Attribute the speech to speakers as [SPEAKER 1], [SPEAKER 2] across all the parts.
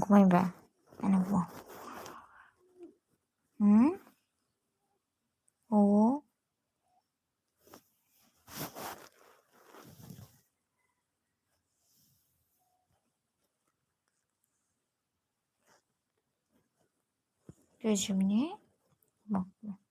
[SPEAKER 1] Going back. And go. Hmm? Oh. Gözümle bakma.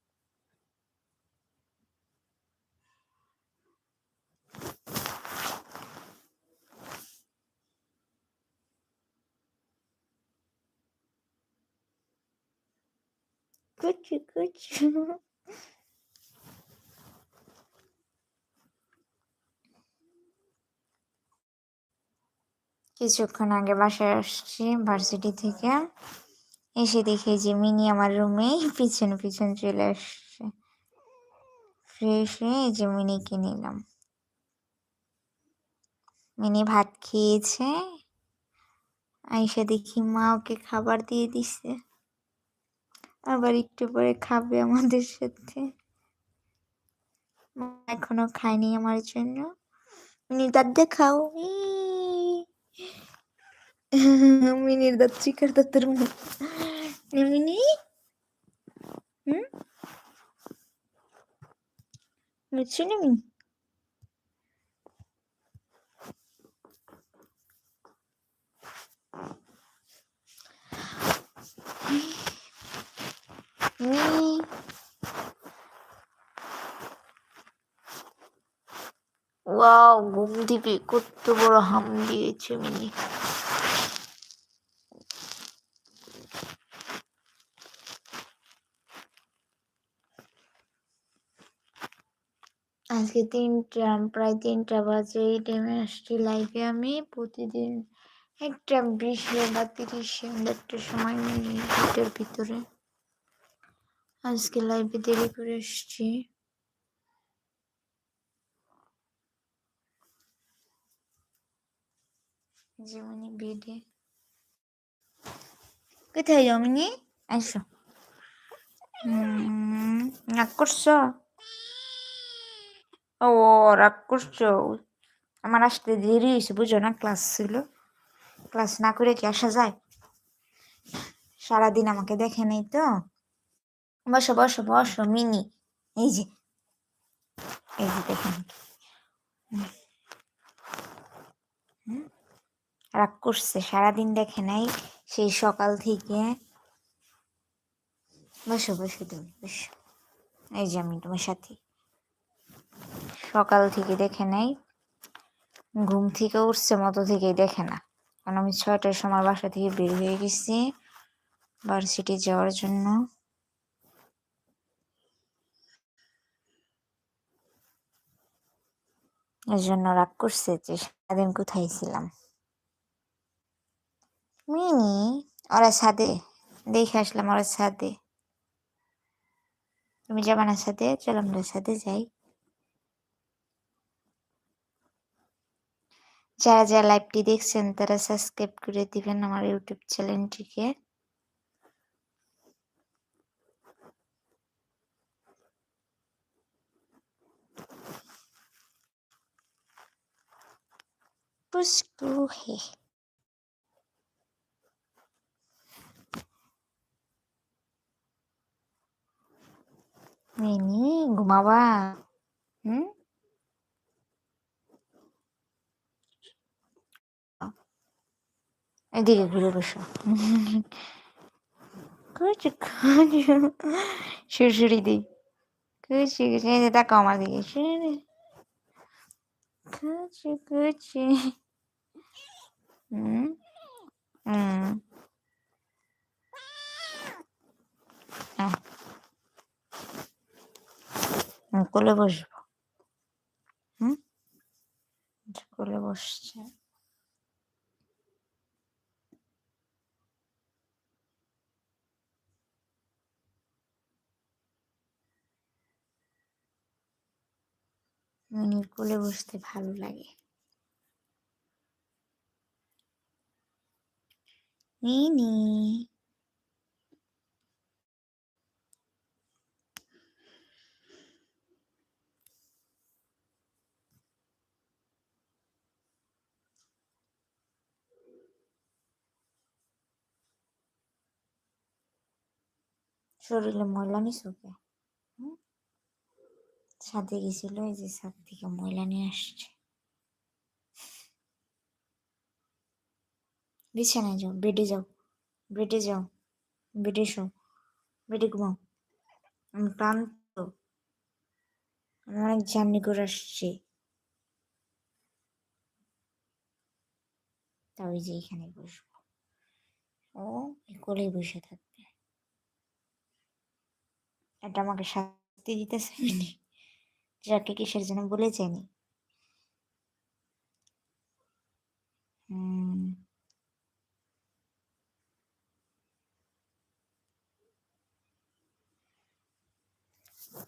[SPEAKER 1] Кучу, кучу. কিছুক্ষণ আগে বাসায় আসছি ভার্সিটি থেকে। এসে দেখে যে মিনি আমার রুমে পিছনে পিছনে চলে আসছে। ফ্রেশ হয়ে যে মিনিকে নিলাম। মিনি ভাত খেয়েছে। আইসা দেখি মা ওকে খাবার দিয়ে দিছে। আবার একটু পরে খাবে আমাদের সাথে। এখনও খায়নি আমার জন্য। মিনি দাঁত দেখাও মিনির দাঁত চিকার দাঁতের মুখ মিনি। হুম? বুঝছি না মিনি। মিনি ওয়াও, ঘুম থেকে কত বড় হাম দিয়েছে মিনি। আজকে তিনটা, প্রায় তিনটা বাজে, এই টাইমে আসছি লাইভে আমি। প্রতিদিন একটা বিশ বা তিরিশ একটা সময় দুটোর ভিতরে। আজকে লাইভে দেরি করে এসছি। যেমনি বেডে কোথায় যাও মিনি আসো রাগ করছ? ও রাগ করছ? আমার আসতে দেরি হয়েছে বুঝো না ক্লাস ছিল। ক্লাস না করে কি আসা যায়? সারাদিন আমাকে দেখে নেই তো। বসো বসো বসো, মিনি। এই যে। এই যে দেখেন। রাগ করছে, সারাদিন দেখে নাই, সেই সকাল থেকে। বসো বসো তুমি, বসো। এই যে আমি তোমার সাথে। সকাল থেকে দেখে নাই, ঘুম থেকে উঠছে, মতো থেকেই দেখে না। কারণ আমি ছয়টার সময় বাসা থেকে বের হয়ে গেছি ভার্সিটি যাওয়ার জন্য। এর জন্য রাগ করছে যে সারাদিন কোথায় ছিলাম। মিনি, ওরা ছাদে। দেখে আসলাম ওরা ছাদে। তুমি যাবা না সাথে চলো আমরা সাথে যাই। যারা যারা লাইভটি দেখছেন, তারা সাবস্ক্রাইব করে দিবেন আমার ইউটিউব চ্যানেলটিকে розкрухи. Мені гумова. М? А. Иди, говорю, выше. Котик, котик. Что жри ты? Котик, не такого мальчика. Котик, котик. হুম। হুম। কোলে বসবো। হুম? কোলে বসছে। মিনির কোলে বসতে ভালো লাগে। Nini. শরীরে ময়লা মিশুকে সাথে গেছিল এই যে সাত থেকে ময়লা নিয়ে আসছে বিছানায় যাও, বেডে যাও বেডে যাও, বেডে শো, বেডে ঘুমাও। আমি ক্লান্ত আমি অনেক জার্নি করে আসছি। তা ওই যে এখানে বসবো। ও কোলেই বসে থাকবে। এটা আমাকে শাস্তি দিতেছে যাকে কিসের জন্য বলে যায়নি হুম।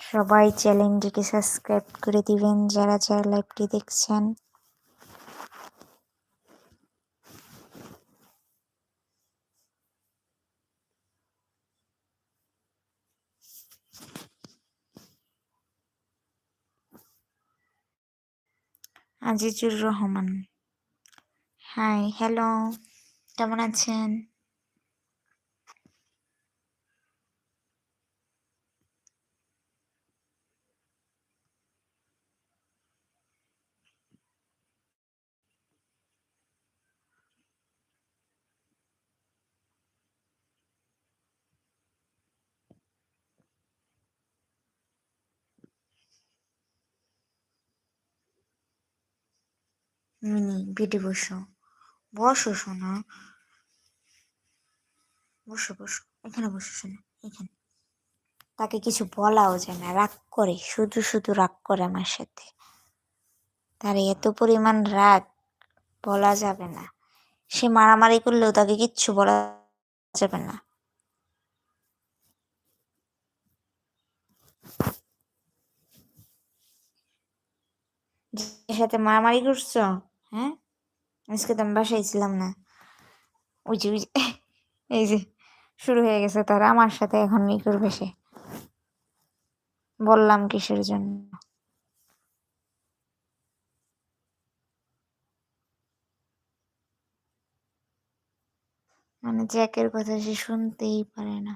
[SPEAKER 1] সবাই চ্যানেলটিকে সাবস্ক্রাইব করে দিবেন যারা যারা লাইভটি দেখছেন। আজিজুর রহমান। হাই হ্যালো কেমন আছেন? মিনি, বেডে বসো। বসো শোনা বসো বসো। এখানে বসো শোনা এখানে। তাকে কিছু বলাও যায় না। রাগ করে, শুধু শুধু রাগ করে আমার সাথে। তার এত পরিমাণ রাগ বলা যাবে না। সে মারামারি করলেও তাকে কিচ্ছু বলা যাবে না। সাথে মারামারি করছ? হ্যাঁ আজকে তো আমি বাসায় ছিলাম না ওই যে এই যে শুরু হয়ে গেছে তারা আমার সাথে এখন ই করবে সে বললাম কিসের জন্য মানে জ্যাকের কথা সে শুনতেই পারে না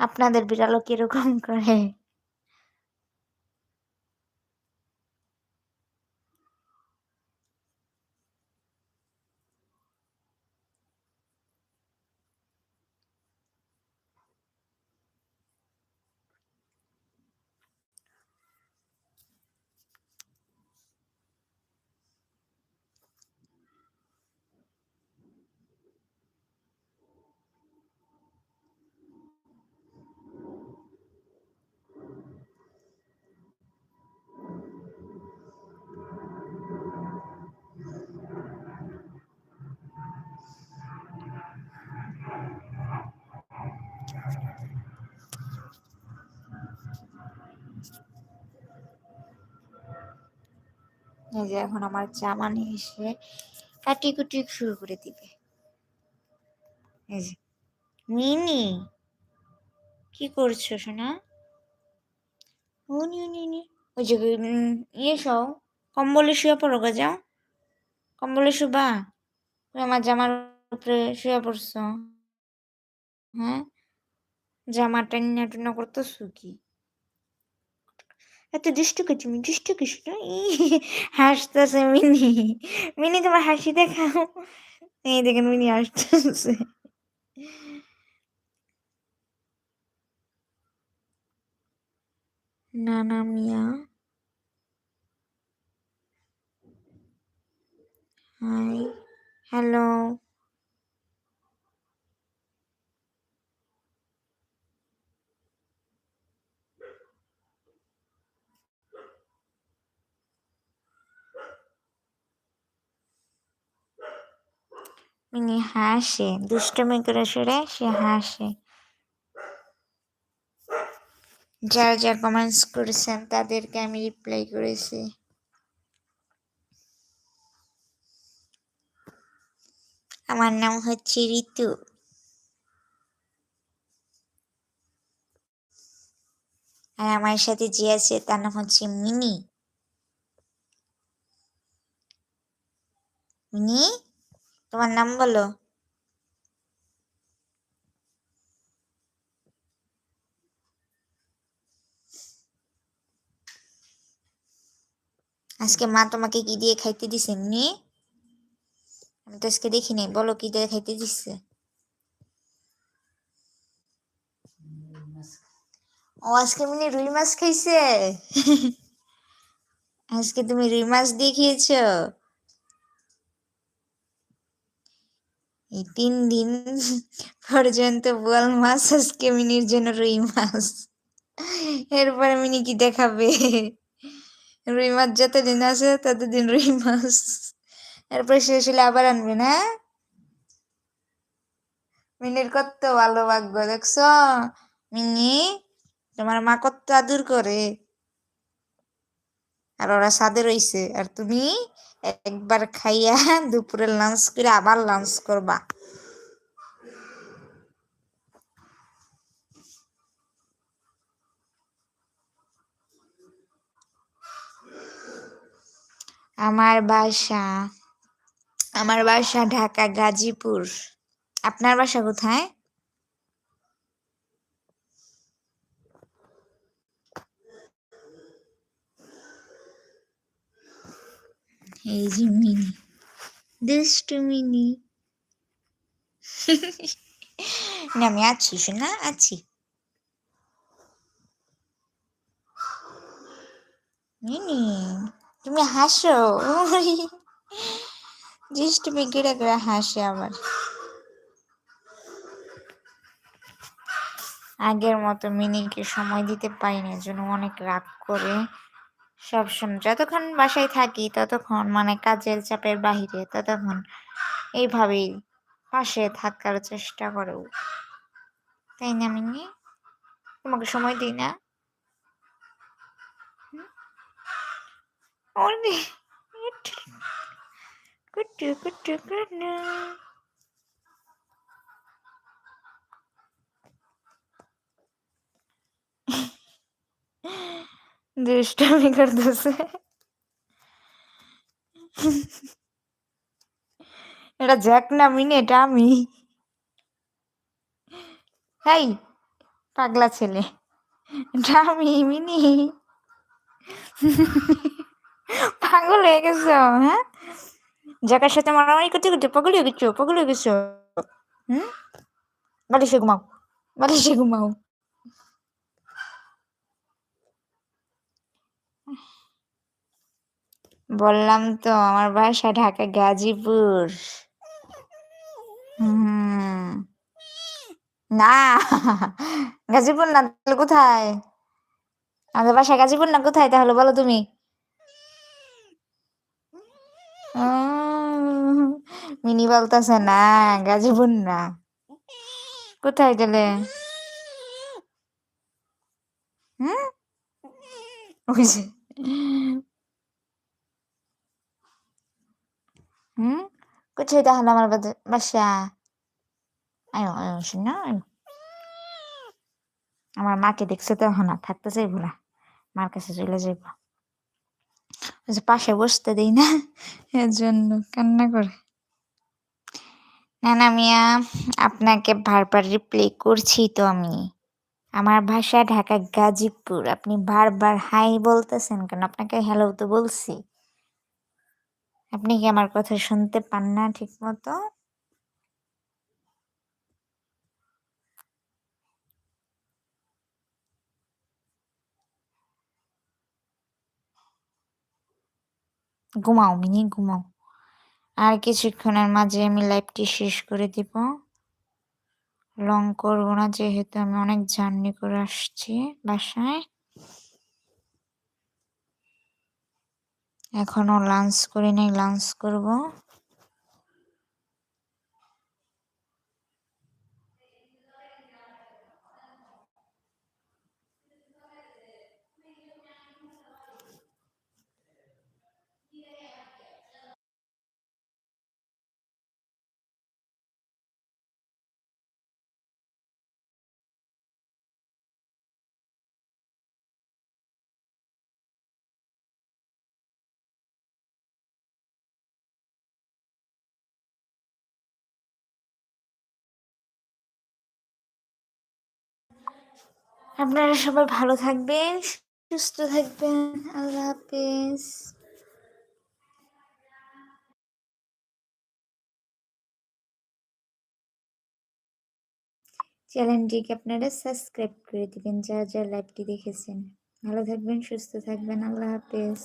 [SPEAKER 1] আপনাদের বিড়ালও কীরকম করে এই যে এখন আমার জামা নিয়ে এসে কাটি শুরু করে দিবে। এই মিনি, কি করছ সোনা? উনি উনি উনি ওই যে ইয়ে সও কম্বলে শুয়ে পড়ো গা, যাও। কম্বলে শুবা। আমার জামার উপরে শুয়ে পড়ছো। হ্যাঁ? জামা টান্না টান্না করতেছো কি? এত দুষ্টু করছি তুমি? দুষ্টু কৃষ্ণ হাসতেছে মিনি। মিনি, তোমার হাসি দেখাও। এই দেখেন মিনি হাসতেছে। নানা মিয়া। হাই। হ্যালো। মিনি হাসে, দুষ্টমি করে সরে সে হাসে। যারা যা কমেন্টস করেছেন, তাদেরকে আমি রিপ্লাই করেছি। আমার নাম হচ্ছে ঋতু। আর আমার সাথে যে আছে, তার নাম হচ্ছে মিনি। মিনি? তোমার নাম বলো। আজকে মা তোমাকে কি দিয়ে খাইতে দিছে এমনি আমি তো আজকে দেখি নাই, বলো কি দিয়ে খাইতে দিচ্ছে ও, আজকে মানে রুই মাছ খাইছে? আজকে তুমি রুই মাছ দিয়ে খেয়েছো? এই তিন দিন পর্যন্ত বোয়াল মাছ আজকে মিনির জন্য রুই মাছ। এরপরে মিনি কি দেখাবে? রুই মাছ যতদিন আছে ততদিন রুই মাছ। এরপরে শেষ হলে আবার আনবে না? মিনির কত ভালো ভাগ্য দেখছ? মিনি, তোমার মা কত আদর করে। আর ওরা সাদে রইছে। আর তুমি? একবার খাইয়া দুপুরে লাঞ্চ করে আবার লাঞ্চ করবা। আমার বাসা আমার বাসা ঢাকা গাজীপুর। আপনার বাসা কোথায়? এই যে মিনি। দুষ্টু মিনি না আমি আছি শোনা আছি। মিনি তুমি হাসো। দুষ্টুমি গিরে গিরে হাসে আবার আগের মতো মিনিকে সময় দিতে পারি না জন্য অনেক রাগ করে সবসময় যতক্ষণ বাসায় থাকি, ততক্ষণ মানে কাজের চাপের বাহিরে, ততক্ষণ এইভাবেই পাশে থাকার চেষ্টা করো তাই না মিনি তোমাকে সময় দিই না? কুটু। দুষ্টামি করতেছে এটা জ্যাক না মিনি, এটা আমি। হাই, পাগলা ছেলে। এটা আমি, মিনি। পাগল হয়ে গেছো হ্যাঁ? জ্যাকের সাথে মারামারি করতে করতে পাগল হয়ে গেছো, পাগল হয়ে গেছো। হুম? বালিশে ঘুমাও বালিশে ঘুমাও। বললাম তো, আমার বাসা ঢাকা গাজীপুর। হুম। না, গাজীপুর না, তাহলে কোথায়? আমাদের বাসা গাজীপুর না, কোথায়? তাহলে বলো তুমি। মিনি বলতেছে না, গাজীপুর না। কোথায় গেলে? হুম? ওই যে। হুম কোথায় তাহলে আমার বাসা আয়ো আয়ো শোনা আমার মাকে দেখছে তো এখন থাকতে চাইব না মার কাছে চলে যাইব পাশে বসতে দেই না এর জন্য কান্না করে না না মিয়া আপনাকে বারবার রিপ্লাই করছি তো আমি আমার ভাষা ঢাকা গাজীপুর আপনি বারবার হাই বলতেছেন কেন আপনাকে হ্যালো তো বলছি আপনি কি আমার কথা শুনতে পান না ঠিক মতো ঘুমাও, মিনি, ঘুমাও। আর কিছুক্ষণের মাঝে আমি লাইভটি শেষ করে দিব। লং করব না, যেহেতু আমি অনেক জার্নি করে আসছি বাসায়। এখনও লাঞ্চ করি নাই লাঞ্চ করব। আপনারা সবাই ভালো থাকবেন, সুস্থ থাকবেন। আল্লাহ হাফিজ। চ্যানেলটিকে আপনারা সাবস্ক্রাইব করে দিবেন, যারা যারা লাইভটি দেখেছেন। ভালো থাকবেন, সুস্থ থাকবেন। আল্লাহ হাফিজ।